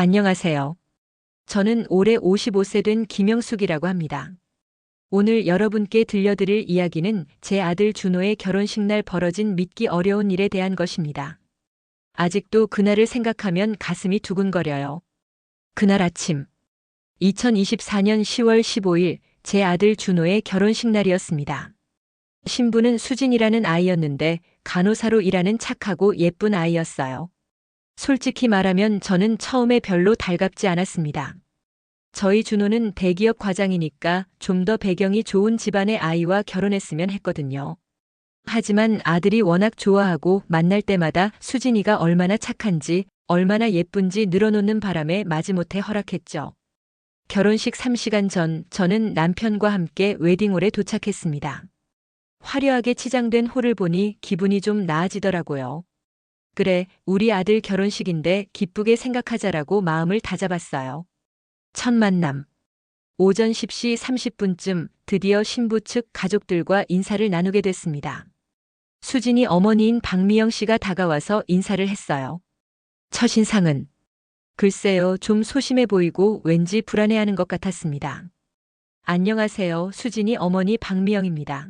안녕하세요. 저는 올해 55세 된 김영숙이라고 합니다. 오늘 여러분께 들려드릴 이야기는 제 아들 준호의 결혼식 날 벌어진 믿기 어려운 일에 대한 것입니다. 아직도 그날을 생각하면 가슴이 두근거려요. 그날 아침, 2024년 10월 15일 제 아들 준호의 결혼식 날이었습니다. 신부는 수진이라는 아이였는데 간호사로 일하는 착하고 예쁜 아이였어요. 솔직히 말하면 저는 처음에 별로 달갑지 않았습니다. 저희 준호는 대기업 과장이니까 좀 더 배경이 좋은 집안의 아이와 결혼했으면 했거든요. 하지만 아들이 워낙 좋아하고 만날 때마다 수진이가 얼마나 착한지, 얼마나 예쁜지 늘어놓는 바람에 마지못해 허락했죠. 결혼식 3시간 전 저는 남편과 함께 웨딩홀에 도착했습니다. 화려하게 치장된 홀을 보니 기분이 좀 나아지더라고요. 그래, 우리 아들 결혼식인데 기쁘게 생각하자라고 마음을 다잡았어요. 첫 만남. 오전 10시 30분쯤 드디어 신부 측 가족들과 인사를 나누게 됐습니다. 수진이 어머니인 박미영 씨가 다가와서 인사를 했어요. 첫인상은 글쎄요, 좀 소심해 보이고 왠지 불안해하는 것 같았습니다. 안녕하세요, 수진이 어머니 박미영입니다.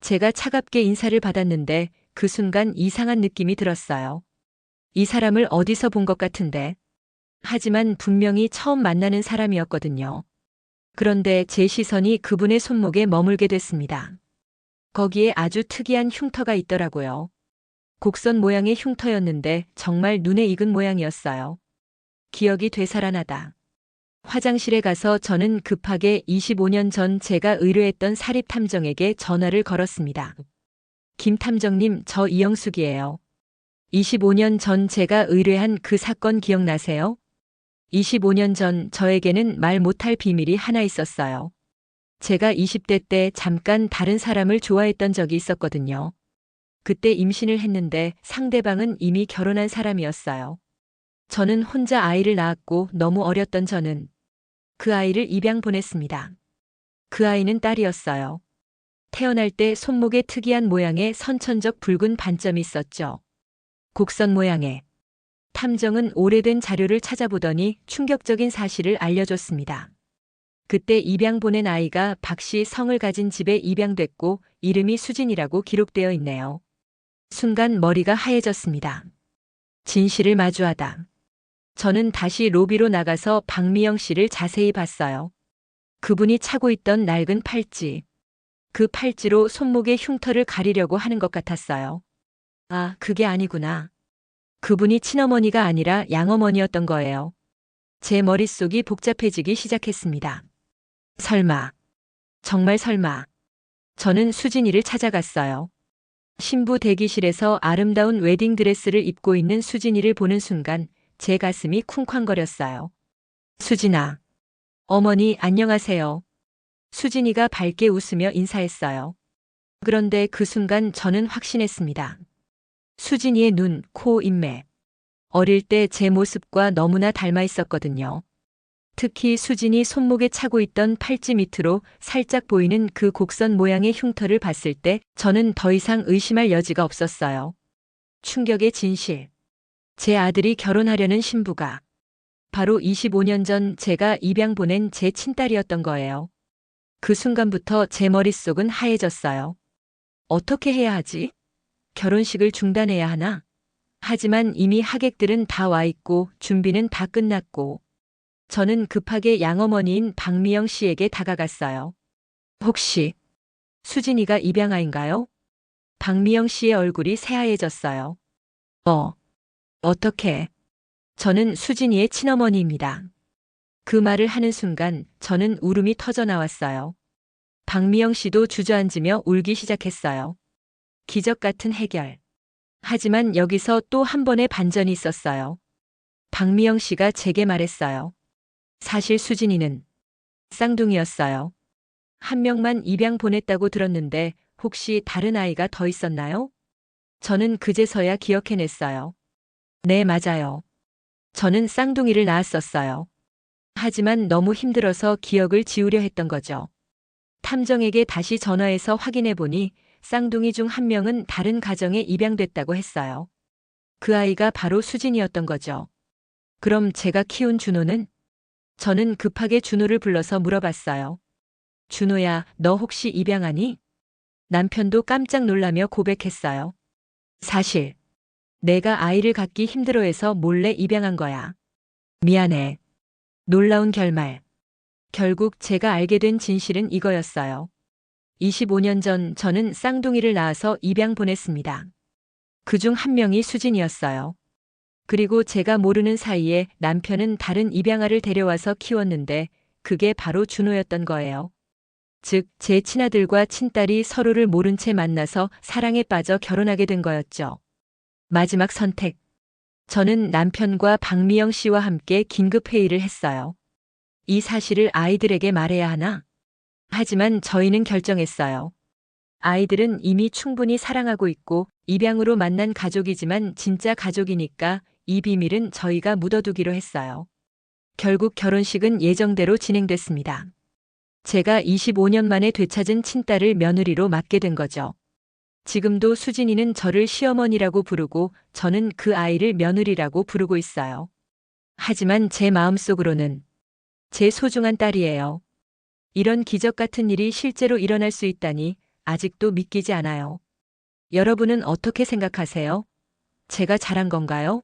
제가 차갑게 인사를 받았는데 그 순간 이상한 느낌이 들었어요. 이 사람을 어디서 본 것 같은데. 하지만 분명히 처음 만나는 사람이었거든요. 그런데 제 시선이 그분의 손목에 머물게 됐습니다. 거기에 아주 특이한 흉터가 있더라고요. 곡선 모양의 흉터였는데 정말 눈에 익은 모양이었어요. 기억이 되살아나다. 화장실에 가서 저는 급하게 25년 전 제가 의뢰했던 사립 탐정에게 전화를 걸었습니다. 김 탐정님, 저 이영숙이에요. 25년 전 제가 의뢰한 그 사건 기억나세요? 25년 전 저에게는 말 못할 비밀이 하나 있었어요. 제가 20대 때 잠깐 다른 사람을 좋아했던 적이 있었거든요. 그때 임신을 했는데 상대방은 이미 결혼한 사람이었어요. 저는 혼자 아이를 낳았고 너무 어렸던 저는 그 아이를 입양 보냈습니다. 그 아이는 딸이었어요. 태어날 때 손목에 특이한 모양의 선천적 붉은 반점이 있었죠. 곡선 모양의. 탐정은 오래된 자료를 찾아보더니 충격적인 사실을 알려줬습니다. 그때 입양 보낸 아이가 박씨 성을 가진 집에 입양됐고 이름이 수진이라고 기록되어 있네요. 순간 머리가 하얘졌습니다. 진실을 마주하다. 저는 다시 로비로 나가서 박미영 씨를 자세히 봤어요. 그분이 차고 있던 낡은 팔찌. 그 팔찌로 손목의 흉터를 가리려고 하는 것 같았어요. 아, 그게 아니구나. 그분이 친어머니가 아니라 양어머니였던 거예요. 제 머릿속이 복잡해지기 시작했습니다. 설마. 정말 설마. 저는 수진이를 찾아갔어요. 신부 대기실에서 아름다운 웨딩드레스를 입고 있는 수진이를 보는 순간 제 가슴이 쿵쾅거렸어요. 수진아. 어머니 안녕하세요. 수진이가 밝게 웃으며 인사했어요. 그런데 그 순간 저는 확신했습니다. 수진이의 눈, 코, 인매. 어릴 때 제 모습과 너무나 닮아 있었거든요. 특히 수진이 손목에 차고 있던 팔찌 밑으로 살짝 보이는 그 곡선 모양의 흉터를 봤을 때 저는 더 이상 의심할 여지가 없었어요. 충격의 진실. 제 아들이 결혼하려는 신부가 바로 25년 전 제가 입양 보낸 제 친딸이었던 거예요. 그 순간부터 제 머릿속은 하얘졌어요. 어떻게 해야 하지? 결혼식을 중단해야 하나? 하지만 이미 하객들은 다 와 있고 준비는 다 끝났고 저는 급하게 양어머니인 박미영 씨에게 다가갔어요. 혹시 수진이가 입양아인가요? 박미영 씨의 얼굴이 새하얘졌어요. 어, 어떻게? 저는 수진이의 친어머니입니다. 그 말을 하는 순간 저는 울음이 터져 나왔어요. 박미영 씨도 주저앉으며 울기 시작했어요. 기적 같은 해결. 하지만 여기서 또 한 번의 반전이 있었어요. 박미영 씨가 제게 말했어요. 사실 수진이는 쌍둥이였어요. 한 명만 입양 보냈다고 들었는데 혹시 다른 아이가 더 있었나요? 저는 그제서야 기억해냈어요. 네, 맞아요. 저는 쌍둥이를 낳았었어요. 하지만 너무 힘들어서 기억을 지우려 했던 거죠. 탐정에게 다시 전화해서 확인해 보니 쌍둥이 중 한 명은 다른 가정에 입양됐다고 했어요. 그 아이가 바로 수진이었던 거죠. 그럼 제가 키운 준호는? 저는 급하게 준호를 불러서 물어봤어요. 준호야, 너 혹시 입양하니? 남편도 깜짝 놀라며 고백했어요. 사실, 내가 아이를 갖기 힘들어해서 몰래 입양한 거야. 미안해. 놀라운 결말. 결국 제가 알게 된 진실은 이거였어요. 25년 전 저는 쌍둥이를 낳아서 입양 보냈습니다. 그중 한 명이 수진이었어요. 그리고 제가 모르는 사이에 남편은 다른 입양아를 데려와서 키웠는데 그게 바로 준호였던 거예요. 즉, 제 친아들과 친딸이 서로를 모른 채 만나서 사랑에 빠져 결혼하게 된 거였죠. 마지막 선택. 저는 남편과 박미영 씨와 함께 긴급 회의를 했어요. 이 사실을 아이들에게 말해야 하나? 하지만 저희는 결정했어요. 아이들은 이미 충분히 사랑하고 있고 입양으로 만난 가족이지만 진짜 가족이니까 이 비밀은 저희가 묻어두기로 했어요. 결국 결혼식은 예정대로 진행됐습니다. 제가 25년 만에 되찾은 친딸을 며느리로 맡게 된 거죠. 지금도 수진이는 저를 시어머니라고 부르고 저는 그 아이를 며느리라고 부르고 있어요. 하지만 제 마음속으로는 제 소중한 딸이에요. 이런 기적 같은 일이 실제로 일어날 수 있다니 아직도 믿기지 않아요. 여러분은 어떻게 생각하세요? 제가 잘한 건가요?